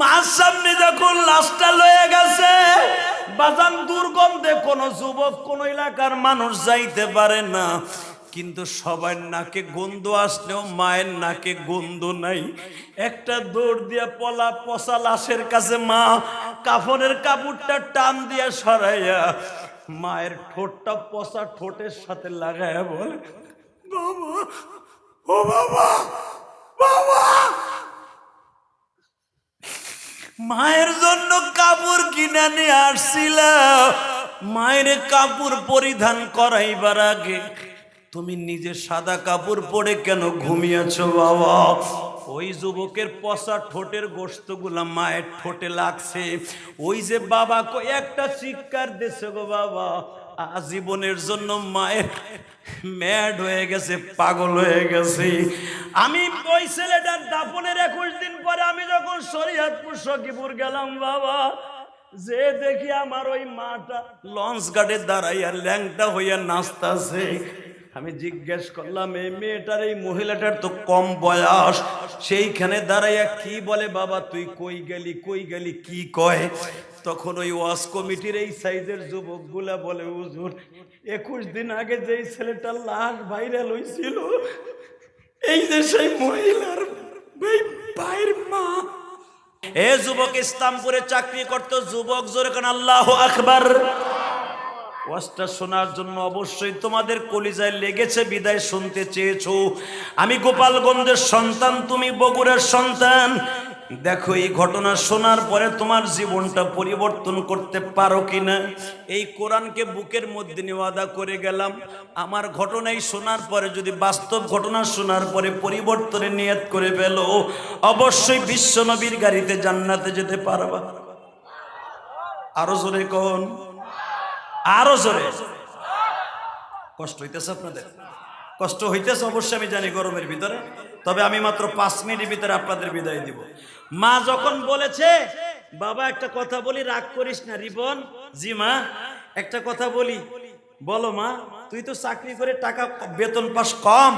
মার সামনে যখন লাশটা লয়ে গেছে, বাজান দুর্গন্ধে কোনো যুবক, কোন এলাকার মানুষ যাইতে পারে না। কিন্তু সবার নাকে গন্ধ আসলেও মায়ের নাকে গন্ধ নাই। একটা দৌড় দিয়া পলা পচা লাশের কাছে মা কাফনের কাপড়টা টান দিয়া সরাইয়া মায়ের ঠোঁটটা পচা ঠোঁটের সাথে লাগায়া বলে, বাবা, ও বাবা বাবা মায়ের জন্য কাপড় কিনে নিয়ে আসছিল মায়ের কাপড় পরিধান করাইবার আগে তুমি নিজে সাদা কাপড় পরে কেন ঘুমিয়েছ বাবা? ওই যুবকের পচা ঠোঁটের গোস্তগুলা মায়ের ঠোঁটে লাগছে। ওই যে বাবা একটা চিৎকার দিছে গো বাবা। আজীবনের জন্য মায়ের ম্যাড হয়ে গেছে, পাগল হয়ে গেছে। আমি ওই ছেলেটার দাপনের একুশ দিন পরে আমি যখন শরীয়তপুর সখীপুর গেলাম, বাবা, যে দেখি আমার ওই মাটা লঞ্চ গার্ডে দাঁড়াইয়া ল্যাংটা হইয়া নাচতাছে। আমি জিজ্ঞেস করলাম, এই মেয়েটার এই মহিলাটার তো কম বয়স। সেইখানে দাঁড়াইয়া কি বলে, বাবা, তুই কই গেলি কই গেলি, কি কয়? তখন ওই ওয়াশ কমিটির এই সাইজের যুবকগুলা বলে, হুজুর, একুশ দিন আগে যেই ছেলেটার লাশ ভাইরাল হয়েছিল এই যে সেই মহিলার ভাইয়ের মা। এ যুবক ইসলামপুরে চাকরি করতো, যুবক জোরে কেন, আল্লাহ আকবার। ওয়াজটা শোনার জন্য অবশ্যই তোমাদের কলিজায় লেগেছে, বিদায় শুনতে চেয়েছো। আমি গোপালগঞ্জের সন্তান, তুমি বগুড়ার সন্তান। দেখো, এই ঘটনা শোনার পরে তোমার জীবনটা পরিবর্তন করতে পারো কিনা? এই কোরআনকে বুকের মধ্যে নিওয়াদা করে গেলাম। আমার ঘটনাই শোনার পরে, যদি বাস্তব ঘটনা শোনার পরে পরিবর্তনে নিয়ত করে ফেলো, অবশ্যই বিশ্বনবীর গাড়িতে জান্নাতে যেতে পারবা। আরও জোরে কোন? আরও জোরে। কষ্ট হইতেছে আপনাদের? কষ্ট হইতেছে, অবশ্যই আমি জানি গরমের ভিতরে। তবে আমি মাত্র পাঁচ মিনিটের ভিতরে আপনাদের বিদায় দিব। মা যখন বলেছে, বাবা, একটা কথা বলি, রাগ করিস না, রিবন। জি মা, একটা কথা বলি। বলো মা, তুই তো চাকরি করে টাকা বেতন পাস কম,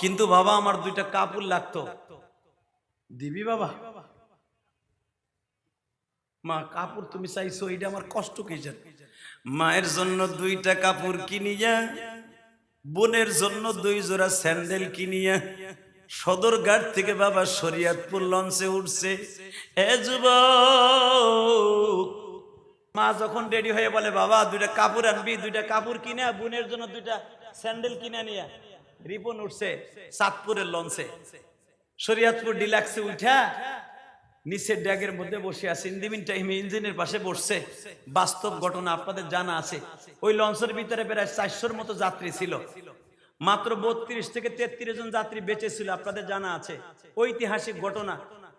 কিন্তু বাবা, আমার দুইটা কাপড় লাগতো। দিবি বাবা? মা, কাপড় তুমি চাইছো এটা আমার কষ্ট কি জানি মায়ের জন্য দুইটা কাপড় কিনিয়া, বোনের জন্য দুই জোড়া স্যান্ডেল কিনিয়া সদরঘাট থেকে বাবা শরিয়াতপুর লঞ্চে উঠছে। এ মা যখন রেডি হয়ে বলে, বাবা, দুইটা কাপড় আনবি, দুইটা কাপড় কিনে বোনের জন্য দুইটা স্যান্ডেল কিনে নিয়া রিপন উঠছে সাতপুরের লঞ্চে। শরিয়াতপুর ডিলাক্সে উঠা নিচের ড্যাগের মধ্যে বসে আছে ইন্দিমিন টাইমে ইঞ্জিনের পাশে বসছে। বাস্তব ঘটনা আপনাদের জানা আছে। ওই লঞ্চের ভিতরে প্রায় চারশোর মতো যাত্রী ছিল। মাত্র বত্রিশ থেকে তেত্রিশ জন যাত্রী বেঁচে ছিল, আপনাদের জানা আছে। ঐতিহাসিক ঘটনা।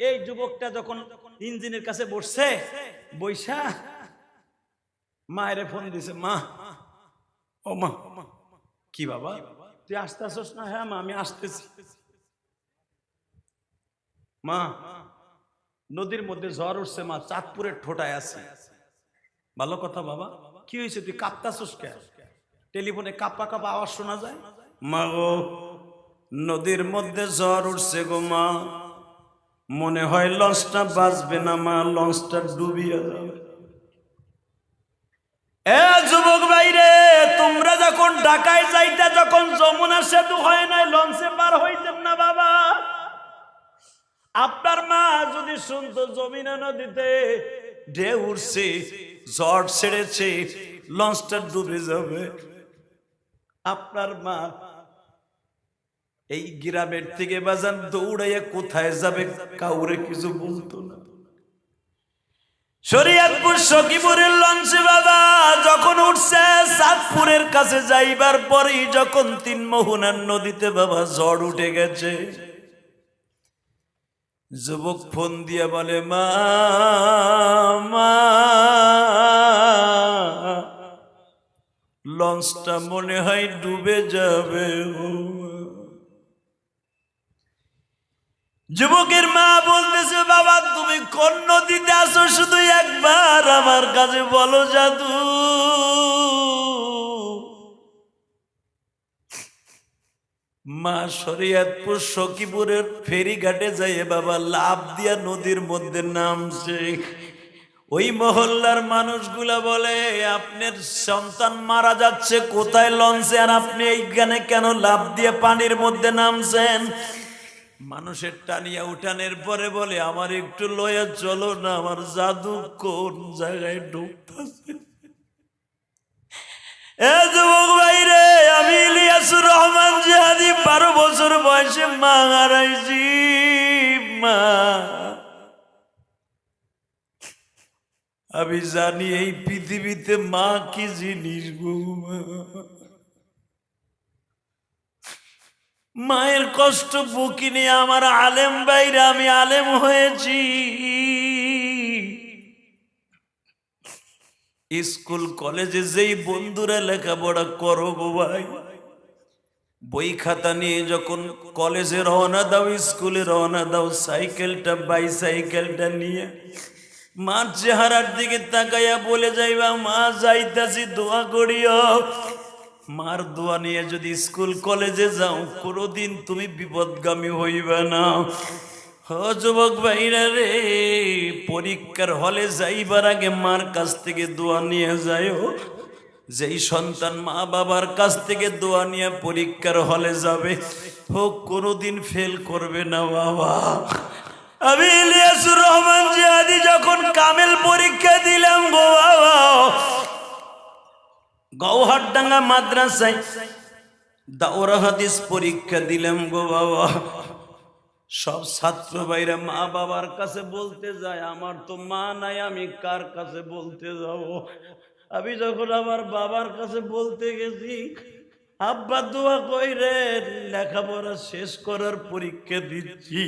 এই যুবকটা যখন ইঞ্জিনের কাছে বসছে বৈশা মায়ের ফোন দিছে, মা, ও মা, কি বাবা? তুই আসতে আসস না? হ্যাঁ মা, আমি আসতেছি। মা নদীর মধ্যে ঝড় উঠছে, মা, চাঁদপুরের ঠোঁটায় আছে। ভালো কথা, বাবা? কি হয়েছে? তুই কাঁপতাছস কে টেলিফোনে কাপা কাপা আওয়াজ শোনা যায়? মা গো, নদীর মধ্যে ঝড় উঠছে গো, মা। মনে হয় লঞ্চটা বাঁচবে না, মা, লঞ্চটা ডুবিয়ে যাবে। এ যুবক ভাইরে, তোমরা যখন ঢাকায় যাইতা, যখন যমুনা সেতু হয় নাই, লঞ্চে পার হইতেন না, বাবা। আপনার যদি শুনতো জমিনা নদীতে, ঢেউ উঠছে ঝড় ছেড়েছে, লঞ্চটা ডুবে যাবে। আপনার মা এই গ্রামের থেকে বাজান দৌড়াইয়া কোথায় যাবে কাউরে কিছু বলতো না। শরিয়াতপুর সখীপুরের লঞ্চে বাবা যখন উঠছে, সাতপুরের কাছে যাইবার পরেই যখন তিন মোহনার নদীতে বাবা ঝড় উঠে গেছে যুবক ফোন দিয়া বলে, মা লঞ্চটা মনে হয় ডুবে যাবে যুবকের মা বলতেছে, বাবা, তুমি কোন নদীতে আসো শুধু একবার, আমার কাছে বলো, জাদু। মা শরিয়াতপুর সখীপুরের ফেরিঘাটে যাইয়ে বাবা লাভ দিয়া নদীর মধ্যে নামছে। ওই মহল্লার মানুষগুলা বলে, আপনার সন্তান মারা যাচ্ছে, কোথায় লঞ্চে? আর আপনি এইখানে কেন লাভ দিয়ে পানির মধ্যে নামছেন? মানুষের টানিয়া উঠানের পরে বলে, আমার একটু লয়া চলো না, আমার জাদু কোন জায়গায় ডুবতেছে এ যুবক ভাই রে আমি ইলিয়াসুর রহমান জিহাদি বারো বছর বয়সে মা হারাইছি মা। আমি জানি এই পৃথিবীতে মা কি জিনিস গো মায়ের কষ্ট বুকি আমার আলেম বাইরে আমি আলেম হয়েছি। স্কুল, কলেজে যেই বন্ধুরা লেখাপড়া করো গো ভাই, বই খাতা নিয়ে যখন কলেজে রওনা দাও, স্কুলে রওনা দাও, সাইকেলটা, বাইসাইকেলটা নিয়ে মার চেহারার দিকে তাকাইয়া বলে যাইবা, মা, যাইতাছি, দোয়া করিও। মার দোয়া নিয়ে যদি স্কুল, কলেজে যাও, কোনোদিন তুমি বিপদগামী হইবে না। যুবক ভাইরা রে, পরীক্ষার হলে যাইবার আগে মার কাছ থেকে দোয়া নিয়ে যাইও। যেই সন্তান মা বাবার কাছ থেকে দোয়া নিয়ে পরীক্ষার হলে যাবে হোক কোনোদিন ফেল করবে না, বাবা। আমি ইলিয়াসুর রহমান জিহাদি যখন কামেল পরীক্ষা দিলাম গো, বাবা। গৌহাটডাঙ্গা মাদ্রাসায় দাওরা হাদিস পরীক্ষা দিলাম গো, বাবা। সব ছাত্র ভাইরা মা বাবার কাছে বলতে যায়, আমার তো মা নাই, আমি কার কাছে বলতে যাব? আমি যখন আমার বাবার কাছে বলতে গেছি, আব্বা দোয়া কই রে লেখাপড়া শেষ করার পরীক্ষা দিচ্ছি।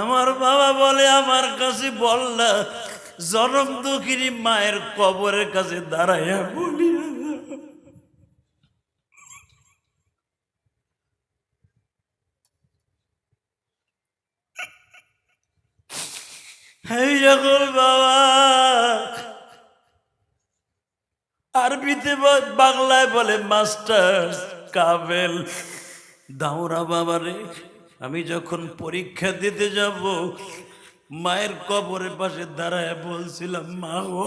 আমার বাবা বলে, আমার কাছে বললা জনম দুঃখিনী মায়ের কবরের কাছে দাঁড়াইয়া বলি। যখন বাবা। আরবিতে বাংলায় বলে মাস্টার কাবেল। দাওরা বাবা রে, আমি যখন পরীক্ষা দিতে যাব, মায়ের কবরের পাশে দাঁড়ায় বলছিলাম, মা ও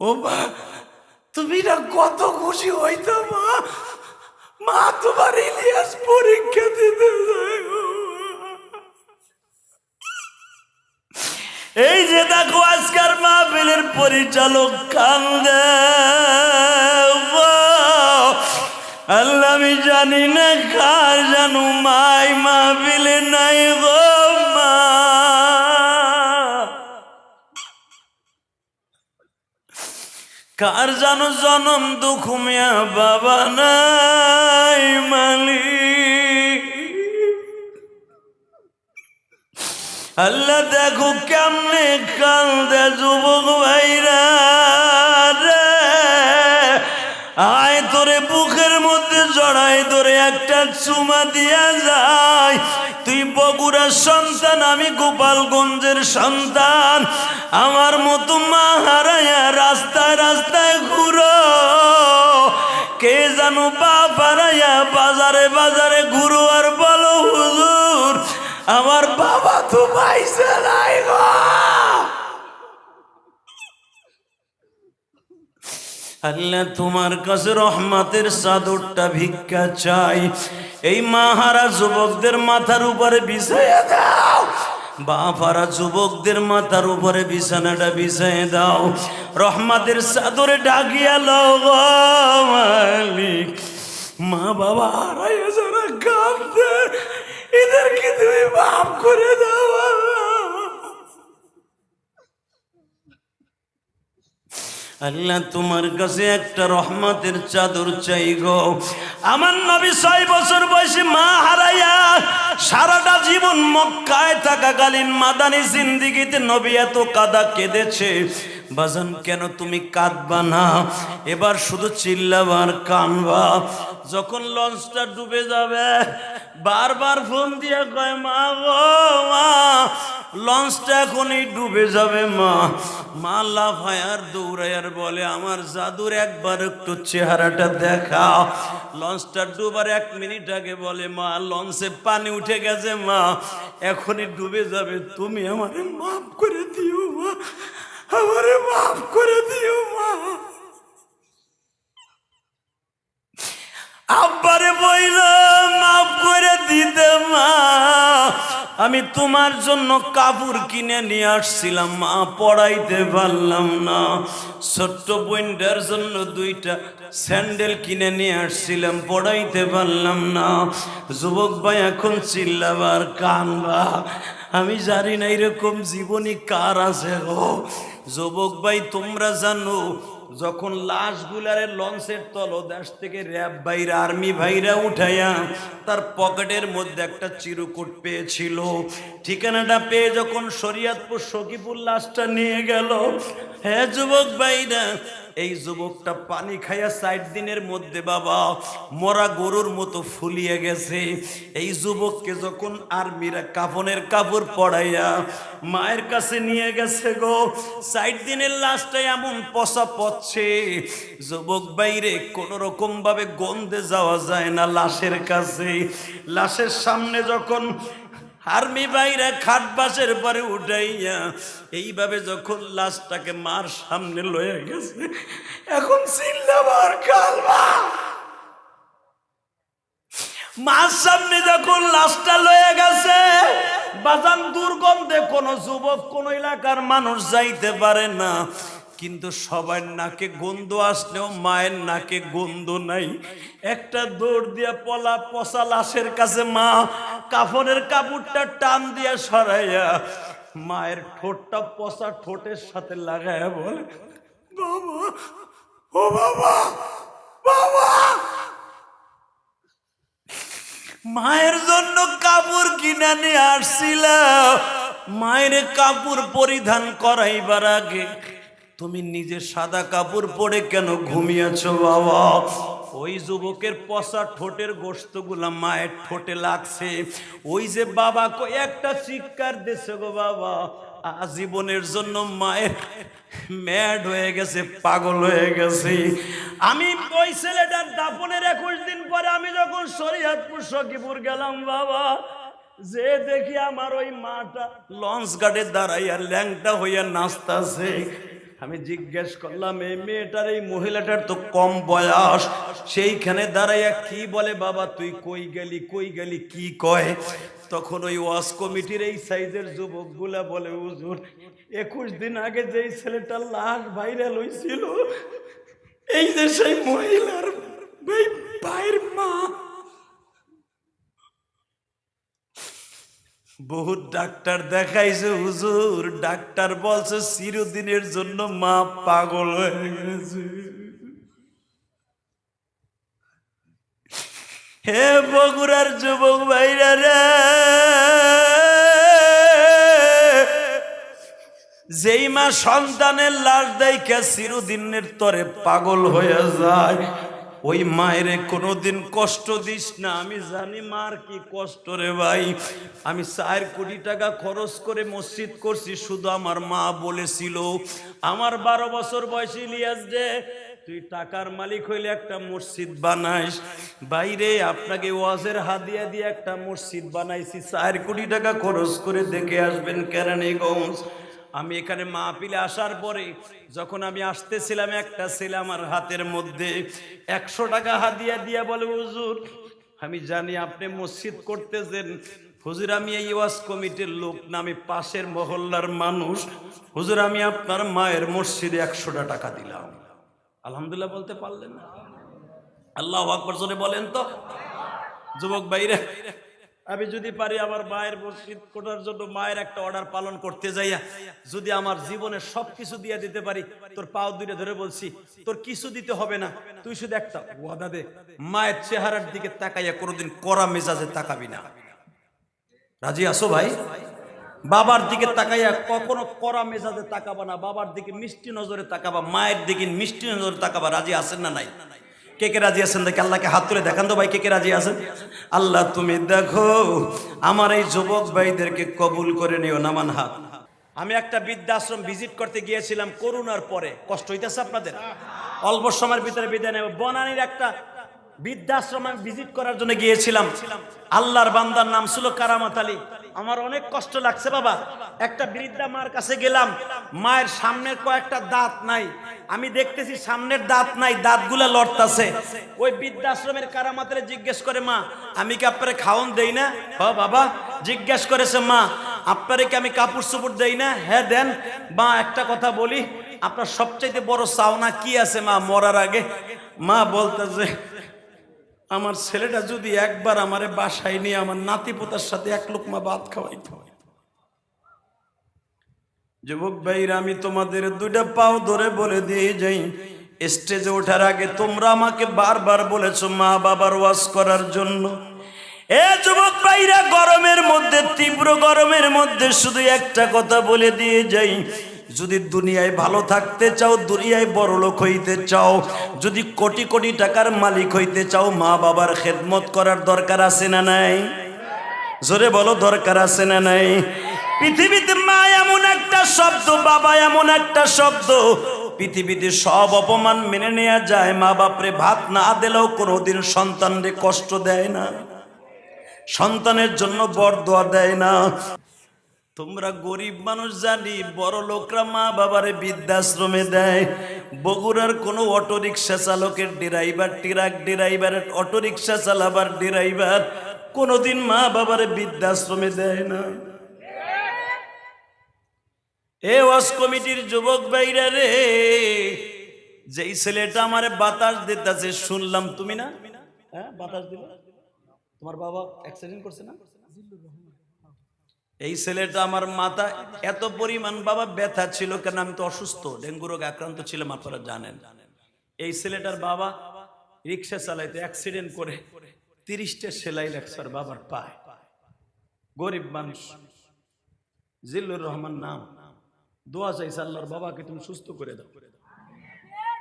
ও মা, তুমি না কত খুশি হইতো মা। মা, তোমার ইলিয়াস পরীক্ষা দিতে যায় গো। এই যে দেখো আজকার মাহফিলের পরিচালক কান্দে। আল্লাহ আমি জানি না কার জানু মাই মাহফিলে নাই গো মা। কার জানো জনম দুঃখ মিয়া বাবা নাই মালিক। আল্লাহ দেখো কেমনে কান্দে যুবক ভাইরা আয় তোরে বুকের মধ্যে জড়াই তোরে একটা চুমা দিয়া যায় তুই বগুড়ার সন্তান, আমি গোপালগঞ্জের সন্তান। আমার মতো মা হারাইয়া রাস্তায় রাস্তায় ঘুরো। কে জানো বাপ হারাইয়া বাজারে বাজারে ঘুরো পাইছে নাই আল্লাহ তোমার কাছে রহমাতের চাদরটা ভিক্ষা চাই। এই মাহারা যুবকদের মাথার উপরে বিছাইয়া দাও। বাপারা যুবকদের মাথার উপরে বিছানাটা বিছাই দাও। রহমাতের চাদরে ডাকিয়া লও মালিক। মা বাবা হারাইয়া যারা কাঁদছে এদেরকে তুমি মাফ করে দাও আল্লাহ। তোমার কাছে একটা রহমতের চাদর চাই গো আমার নবী ছয় বছর বয়সে মা হারাইয়া সারাটা জীবন মক্কায় থাকাকালীন মাদানী জিন্দিগিতে নবী এত কাদা কেঁদেছে বাজান, কেন তুমি কাঁদবা না? এবার শুধু চিল্লাবার কানবা। যখন লঞ্চটা ডুবে যাবে, বারবার ফোন দিয়ে কয়, মা গো, মা, লঞ্চটা এখনই ডুবে যাবে, মা। মা লাফায় আর দৌড়ায় আর বলে, আমার জাদুর একবার একটু চেহারাটা দেখা লঞ্চটা ডুবার এক মিনিট আগে বলে, মা, লঞ্চে পানি উঠে গেছে, মা। এখনই ডুবে যাবে। তুমি আমারে মাফ করে দিও, মা। আমারে মাফ করে দিও, মা। আব্বারে বইল মাফ করে দিতে, মা। আমি তোমার জন্য কাপড় কিনে নিয়ে আসছিলাম, মা, পড়াইতে পারলাম না। ছোট্ট বইন্ডার জন্য দুইটা স্যান্ডেল কিনে নিয়ে আসছিলাম, পড়াইতে পারলাম না। যুবক ভাই এখন চিল্লাবার কানবা। আমি জানি না এরকম জীবনী কার আছে গো। যুবক ভাই, তোমরা জানো, যখন লাশগুলারে লঞ্চের তলদেশ থেকে র্যাব ভাইরা আর্মি ভাইরা উঠাইয়া তার পকেটের মধ্যে একটা চিরকুট পেয়েছিল। ঠিকানাটা পেয়ে যখন শরিয়াতপুর সকিপুর লাশটা নিয়ে গেল হ্যাঁ যুবক ভাইরা এই যুবকটা পানি খাইয়া ষাট দিনের মধ্যে বাবা মরা গরুর মতো ফুলিয়ে গেছে। এই যুবককে যখন আর্মিরা কাফনের কাপড় পড়াইয়া মায়ের কাছে নিয়ে গেছে গো, ষাট দিনের লাশটা এমন পচা পচ্ছে, যুবক বাইরে কোন রকম ভাবে গন্ধে যাওয়া যায় না লাশের কাছে। লাশের সামনে যখন আর্মি বাইরে খাট বাসের পরে উঠাইয়া এইভাবে যখন লাশটাকে মার সামনে লয়ে গেছে, এখন চিল্লাবার কালবা মার সামনে যখন লাশটা লয়ে গেছে, বাজান দুর্গন্ধে কোনো যুবক, কোন এলাকার মানুষ যাইতে পারে না। কিন্তু সবার নাকে গন্ধ আসলেও মায়ের নাকে গন্ধ নাই। একটা দৌড় দিয়া পলা পচা লাশের কাছে মা কাফনের কাপড়টা টান দিয়া সরাইয়া মায়ের ঠোঁটটা পচা ঠোঁটের সাথে লাগায়া বলে, বাবা, ও বাবা! মায়ের জন্য কাপড় কিনে নিয়ে আসছিল। মায়ের কাপড় পরিধান করাইবার আগে তুমি নিজে সাদা কাপড় পরে কেন ঘুমিয়েছ, বাবা? ওই যুবকের পচা ঠোঁটের গোস্তগুলা মায়ের ঠোঁটে লাগছে। ওই যে বাবা একটা চিৎকার দিছে গো বাবা, আজীবনের জন্য মায়ের ম্যাড হয়ে গেছে, পাগল হয়ে গেছে। আমি ওই ছেলেটার দাপনের একুশ দিন পরে আমি যখন শরীয়তপুর সখীপুর গেলাম বাবা, যে দেখি আমার ওই মাটা লঞ্চ গার্ডে দাঁড়াইয়া ল্যাংটা হইয়া নাচতাছে। আমি জিজ্ঞেস করলাম এই মেয়েটার এই মহিলাটার তো কম বয়স। সেইখানে দাঁড়াইয়া কি বলে, বাবা, তুই কই গেলি কই গেলি, কি কয়? তখন ওই ওয়াশ কমিটির এই সাইজের যুবকগুলা বলে, হুজুর, একুশ দিন আগে যেই ছেলেটার লাশ ভাইরাল হয়েছিল এই যে সেই মহিলার ভাই, ভাইয়ের মা বহুত ডাক্তার দেখাইছে হুজুর। ডাক্তার বলছে, চিরদিনের জন্য মা পাগল হয়ে গেছে। হে বগুড়ার যুবক ভাইরা রে, যেই মা সন্তানের লাশ দেখে চিরদিনের তরে পাগল হয়ে যায়। ওই মায়েরে কোনোদিন কষ্ট দিস না। আমি জানি মার কি কষ্ট রে ভাই। আমি চার কোটি টাকা খরচ করে মসজিদ করছি, শুধু আমার মা বলেছিল। আমার বারো বছর বয়সী ইলিয়াস রে, তুই টাকার মালিক হইলে একটা মসজিদ বানাইস। বাইরে আপনাকে ওয়াজের হাদিয়া দিয়ে একটা মসজিদ বানাইছি। চার কোটি টাকা খরচ করে দেখে আসবেন কেরানীগঞ্জ। আমি এখানে মাহপিলে আসার পরে যখন আমি আসতেছিলাম একটা ছেলে আমার হাতের মধ্যে একশো টাকা হাদিয়া দিয়া বলে, হুজুর, আমি জানি আপনি মসজিদ করতেছেন। হুজুর, আমি এই ওয়াজ কমিটির লোক না, আমি পাশের মহল্লার মানুষ। হুজুর, আমি আপনার মায়ের মসজিদে একশোটা টাকা দিলাম। আলহামদুলিল্লাহ বলতে পারলেন না। আল্লাহ আকবর বলেন তো। যুবক বাইরে আমি যদি পারি আমার মায়ের মসজিদ করার জন্য মায়ের একটা অর্ডার পালন করতে যাইয়া, যদি আমার জীবনে সব কিছু দিয়ে দিতে পারি, তোর পাও দুইটা ধরে বলছি, তোর কিছু দিতে হবে না, তুই শুধু একটা ওয়াদা দে, মায়ের চেহারার দিকে তাকাইয়া কোনোদিন করা মেজাজে তাকাবি না। রাজি আসো ভাই? বাবার দিকে তাকাইয়া কখনো কড়া মেজাজে তাকাবা না, বাবার দিকে মিষ্টি নজরে তাকাবা, মায়ের দিকে মিষ্টি নজরে তাকাবা, রাজি আছেন না নাই? কে কে রাজি আছেন দেখে আল্লাহকে হাত তুলে দেখান তো ভাই, কে কে রাজি আছেন? আল্লাহ, তুমি দেখো, আমার এই যুবক ভাইদেরকে কবুল করে নিও নামান হাত। আমি একটা বৃদ্ধাশ্রম ভিজিট করতে গিয়েছিলাম করোনার পরে। কষ্ট হইতেছে আপনাদের? অল্প সময়ের ভিতরে বিদায় নেব। বনানীর একটা বৃদ্ধাশ্রম আমি ভিজিট করার জন্য গিয়েছিলাম। আল্লাহর বান্দার নাম ছিল কারামাত আলী। আমার অনেক কষ্ট লাগছে বাবা। একটা বৃদ্ধা মার কাছে গেলাম, মায়ের সামনের কয়েকটা দাঁত নাই। আমি দেখতেছি সামনের দাঁত নাই, দাঁতগুলা লড়তাছে। ওই বৃদ্ধাশ্রমের কারামাতের জিজ্ঞেস করে, মা, আমি কি আপনারে খাওন দেই না? হ, বাবা। জিজ্ঞেস করেছে, মা, আপনারে কি আমি কাপড় চোপড় দেই না? হ্যাঁ দেন। বা একটা কথা বলি। আপনার সবচাইতে বড় চাওনা কি আছে, মা, মরার আগে? মা, বলতেছে আমার ছেলেটা যদি একবার আমারে বাসায় নিয়ে আমার নাতি পোতার সাথে এক লোকমা ভাত খাওয়াইতে। হয় যুবক ভাইরা, আমি তোমাদের দুইটা পাও ধরে বলে দিয়ে যাই। স্টেজে ওঠার আগে তোমরা আমাকে বারবার বলেছ মা বাবার ওয়াজ করার জন্য। এ যুবক ভাইরা, গরমের মধ্যে, তীব্র গরমের মধ্যে শুধু একটা কথা বলে দিয়ে যাই। যদি দুনিয়ায় ভালো থাকতে চাও, দুনিয়ায় বড় লোক হইতে চাও, যদি কোটি কোটি টাকার মালিক হইতে চাও, মা বাবার খেদমত করার দরকার আছে না নাই? জোরে বলো, দরকার আছে না নাই? পৃথিবীতে মা এমন একটা শব্দ, বাবা এমন একটা শব্দ। পৃথিবীতে সব অপমান মেনে নেওয়া যায়, মা বাপরে ভাত না দিলেও কোনোদিন সন্তানরে কষ্ট দেয় না। সন্তানের জন্য বর দোয়া দেয় না। তোমরা গরিব মানুষ জানি, বড় লোকরা মা বাবারে বৃদ্ধাশ্রমে দেয়। বগুড়ার কোনো অটোরিকশা চালকের ড্রাইভার, ট্রাক ড্রাইভারের অটোরিকশা চালাবার ড্রাইভার কোনোদিন মা বাবারে বৃদ্ধাশ্রমে দেয় না। এ ওয়াজ কমিটির যুবক ভাইরা রে, যেই ছেলেটা আমারে বাতাস দিতেছে, শুনলাম তুমি না? হ্যাঁ বাতাস দিল? তোমার বাবা অ্যাক্সিডেন্ট করছে না? এই ছেলেটা আমার মাথা এত পরিমাণ বাবা ব্যথা ছিল কেন আমি তো অসুস্থ, ডেঙ্গু রোগ আক্রান্ত ছিলাম, আপনারা জানেন। এই ছেলেটার বাবা রিক্সা চালাইতে অ্যাক্সিডেন্ট করে তিরিশটা সেলাই লাগছে বাবার পায়। গরিব মানুষ। জিল্লুর রহমান নাম। দোয়া চাইছে আল্লাহর বাবাকে তুমি সুস্থ করে দাও।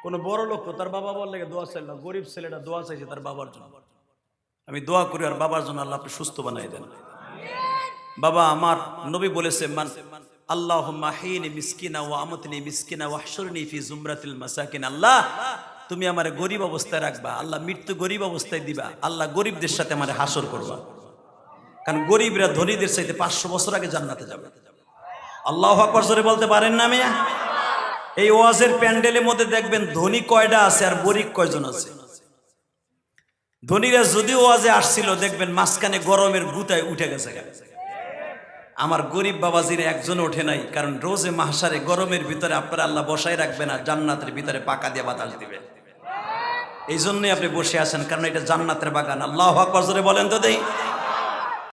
কোন বড় লোক তার বাবা বললে দোয়া চাইল গরিব ছেলেটা দোয়া চাইছে তার বাবার জন্য। আমি দোয়া করি আর বাবার জন্য আল্লাহ আপনি সুস্থ বানাই দেন। বাবা, আমার নবী বলেছে, মান আল্লাহ মাহিনী মিসকিনা ও আমতনি মিসকিনা ওয়াহসরনি ফি জুমরাতিল মাসাকিন। আল্লাহ, তুমি আমার গরিব অবস্থায় রাখবা, আল্লাহ মৃত্যু গরিব অবস্থায় দিবা, আল্লাহ গরিবদের সাথে আমার হাসর করবা। কারণ গরিবরা ধনীদের চাইতে পাঁচশো বছর আগে জান্নাতে যাবে। আল্লাহ আকবর জোরে বলতে পারেন না মেয়া? এই ওয়াজের প্যান্ডেলের মধ্যে দেখবেন ধনী কয়টা আছে আর গরিব কয়জন আছে। ধনীরা যদি ওয়াজে আসছিল, দেখবেন মাঝখানে গরমের গুতায় উঠে গেছে। আমার গরিব বাবাজির একজন ওঠে নাই, কারণ রোজে মাহসারে গরমের ভিতরে আপনারা আল্লাহ বসাই রাখবে না জান্নাতের ভিতরে পাকা দিয়ে বাতাস দিবে এই জন্যই আপনি বসে আছেন, কারণ এটা জান্নাতের বাগান। আল্লাহ আকবর বলেন তো দেই।